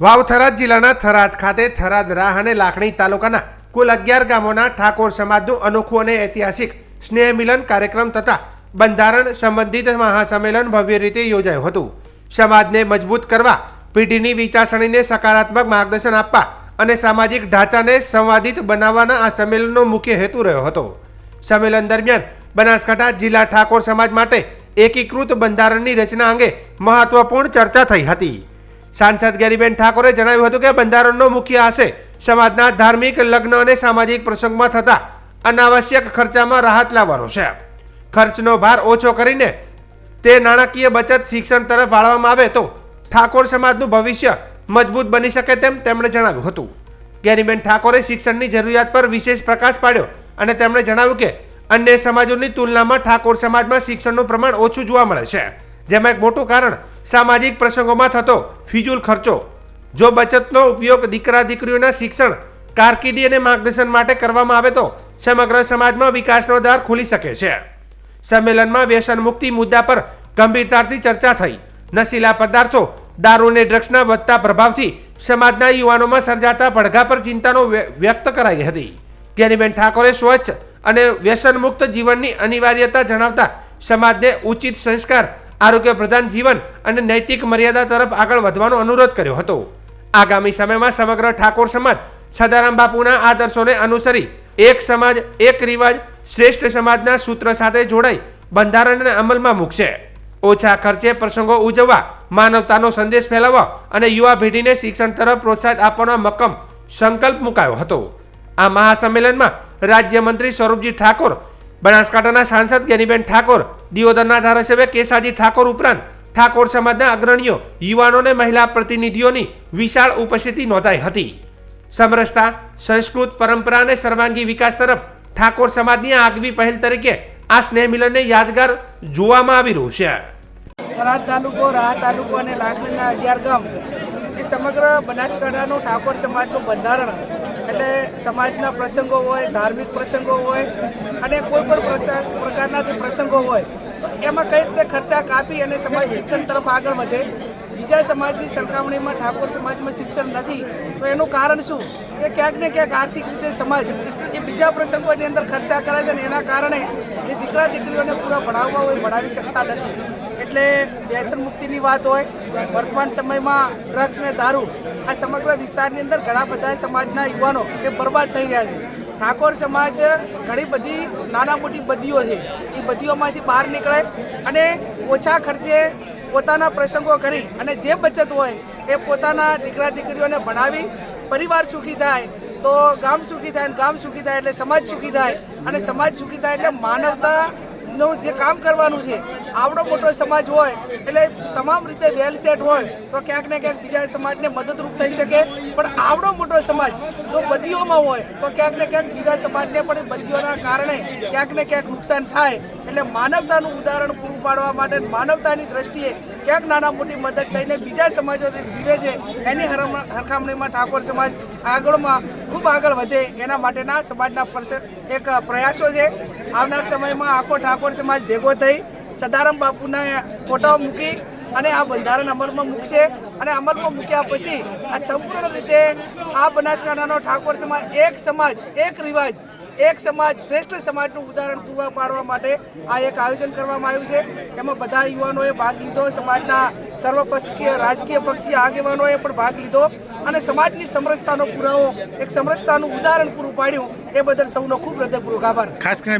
વાવ થરાદ જિલ્લાના થરાદ ખાતે થરાદ રાહ અને લાખણી તાલુકાના કુલ અગિયાર ગામોના ઠાકોર સમાજનું અનોખું અને ઐતિહાસિક સ્નેહ મિલન કાર્યક્રમ તથા બંધારણ સંબંધિત મહાસંમેલન ભવ્ય રીતે યોજાયું હતું. સમાજને મજબૂત કરવા, પેઢીની વિચારસરણીને સકારાત્મક માર્ગદર્શન આપવા અને સામાજિક ઢાંચાને સંવાદિત બનાવવાના આ સંમેલનનો મુખ્ય હેતુ રહ્યો હતો. સંમેલન દરમિયાન બનાસકાંઠા જિલ્લા ઠાકોર સમાજ માટે એકીકૃત બંધારણની રચના અંગે મહત્વપૂર્ણ ચર્ચા થઈ હતી. સાંસદ ગેરીબેન ઠાકોરે જણાવ્યું હતું કે બંધારણનો મુખ્ય આશય સમાજના ધાર્મિક, લગ્ન અને સામાજિક પ્રસંગમાં થતા અનાવશ્યક ખર્ચામાં રાહત લાવવાનો છે. ખર્ચનો ભાર ઓછો કરીને તે નાણાકીય બચત શિક્ષણ તરફ વાળવામાં આવે તો ઠાકોર સમાજનું ભવિષ્ય મજબૂત બની શકે તેમ તેમણે જણાવ્યું હતું. ગેરીબેન ઠાકોરે શિક્ષણની જરૂરિયાત પર વિશેષ પ્રકાશ પાડ્યો અને તેમણે જણાવ્યું કે અન્ય સમાજોની તુલનામાં ઠાકોર સમાજમાં શિક્ષણનું પ્રમાણ ઓછું જોવા મળે છે. જેમાં એક મોટું કારણ સામાજિક પ્રસંગોમાં થતો ફિજૂલ ખર્ચો, જો બચતનો ઉપયોગ દીકરા દીકરીઓના શિક્ષણ, કારકિર્દી અને માર્ગદર્શન માટે કરવામાં આવે તો સમગ્ર સમાજમાં વિકાસનો દ્વાર ખુલી શકે છે. સંમેલનમાં વ્યસન મુક્તિ મુદ્દા પર ગંભીરતાથી ચર્ચા થઈ. નશીલા પદાર્થો, દારૂ અને ડ્રગ્સના વધતા પ્રભાવથી સમાજના યુવાનોમાં સર્જાતા પડઘા પર ચિંતાનો વ્યક્ત કરાઈ હતી. જ્ઞાનીબેન ઠાકોરે સ્વચ્છ અને વ્યસન મુક્ત જીવનની અનિવાર્યતા જણાવતા સમાજને ઉચિત સંસ્કાર આરોગ્ય પ્રધાન જીવન અને નૈતિક મર્યાદા તરફ આગળ વધવાનો અનુરોધ કર્યો હતો. આગામી સમયમાં સમગ્ર ઠાકોર સમાજ સદારામ બાપુના આદર્શોને અનુસરી એક સમાજ, એક રિવાજ, શ્રેષ્ઠ સમાજના સૂત્ર સાથે જોડાઈ બંધારણને અમલમાં મૂકશે. ઓછા ખર્ચે પ્રસંગો ઉજવવા, માનવતાનો સંદેશ ફેલાવવા અને યુવા પેઢીને શિક્ષણ તરફ પ્રોત્સાહન આપવાનો મક્કમ સંકલ્પ મુકાયો હતો. આ મહાસંમેલનમાં રાજ્યમંત્રી સ્વરૂપજી ઠાકોર બનાસકાંઠાના સાંસદ જ્ઞાનીબેન ઠાકોર, દિયોદરના ધારાસભ્ય કેસાજી ઠાકોર ઉપરાંત ઠાકોર સમાજના અગ્રણીઓ, યુવાનો અને મહિલા પ્રતિનિધિઓની વિશાળ ઉપસ્થિતિ નોંધાઈ હતી. સમરસતા, સંસ્કૃત પરંપરા અને સર્વાંગી વિકાસ તરફ ઠાકોર સમાજની આગવી પહેલ તરીકે આ સ્નેહ મિલનને યાદગાર જોવામાં આવી રહ્યું છે. થરાદ તાલુકો રાહ તાલુકો અને લાખણીના અગિયાર ગામ એ સમગ્ર બનાસકાંઠાનું ઠાકોર સમાજનું બંધારણ એટલે સમાજના પ્રસંગો હોય, ધાર્મિક પ્રસંગો હોય અને કોઈ પણ પ્રસંગ પ્રકારના જે પ્રસંગો હોય એમાં કઈ રીતે ખર્ચા કાપી અને સમાજ શિક્ષણ તરફ આગળ વધે? બીજા સમાજની સરખામણીમાં ઠાકોર સમાજમાં શિક્ષણ નથી, તો એનું કારણ શું? કે ક્યાંક ને ક્યાંક આર્થિક રીતે સમાજ એ બીજા પ્રસંગોની અંદર ખર્ચા કરે છે અને એના કારણે જે દીકરા દીકરીઓને પૂરા ભણાવવા હોય, ભણાવી શકતા નથી. એટલે વ્યસન મુક્તિની વાત હોય, વર્તમાન સમયમાં ડ્રગ્સ અને દારૂ, આ સમગ્ર વિસ્તારની અંદર ઘણા બધા સમાજના યુવાનો એ બરબાદ થઈ રહ્યા છે. ઠાકોર સમાજ ઘણી બધી નાના મોટી બદીઓ છે. એ બદીઓમાંથી બહાર નીકળે અને ઓછા ખર્ચે પોતાના પ્રસંગો કરી અને જે બચત હોય એ પોતાના દીકરા દીકરીઓને ભણાવી, પરિવાર સુખી થાય, તો ગામ સુખી થાય ગામ સુખી થાય એટલે સમાજ સુખી થાય અને સમાજ સુખી થાય એટલે માનવતાનું જે કામ કરવાનું છે, આવડો મોટો સમાજ હોય, એટલે તમામ રીતે વેલ સેટ હોય, તો ક્યાંક ને ક્યાંક બીજા સમાજને મદદરૂપ થઈ શકે. પણ આવડો મોટો સમાજ જો બદીઓમાં હોય, તો ક્યાંક ને ક્યાંક બીજા સમાજને પણ બદીઓના કારણે ક્યાંક ને ક્યાંક નુકસાન થાય. એટલે માનવતાનું ઉદાહરણ પૂરું પાડવા માટે માનવતાની દ્રષ્ટિએ ક્યાંક નાના મોટી મદદ થઈને બીજા સમાજો જીવે છે, એની હરખામણીમાં ઠાકોર સમાજ આગળમાં ખૂબ આગળ વધે, એના માટેના સમાજના એક પ્રયાસો છે. આવનાર સમયમાં આખો ઠાકોર સમાજ ભેગો થઈ સદારામ બાપુના ફોટો મૂકી અને આ બંધારણ અમલમાં મૂકશે. અને અમલમાં મૂક્યા પછી આ સંપૂર્ણ રીતે આ બનાસકાંઠાનો ઠાકોર સમાજ એક સમાજ, એક રિવાજ એક સમાજ શ્રેષ્ઠ સમાજનું ઉદાહરણ પૂરા પાડવા માટે આ એક આયોજન કરવામાં આવ્યું છે. એમાં બધા યુવાનોએ ભાગ લીધો, સમાજના સર્વપક્ષીય રાજકીય પક્ષીય આગેવાનોએ પણ ભાગ લીધો અને સમાજની સમરસતાનો પુરાવો, એક સમરસતાનું ઉદાહરણ પૂરું પાડ્યું. એ બદલ સૌનો ખૂબ હૃદયપૂર્વક આભાર. ખાસ કરીને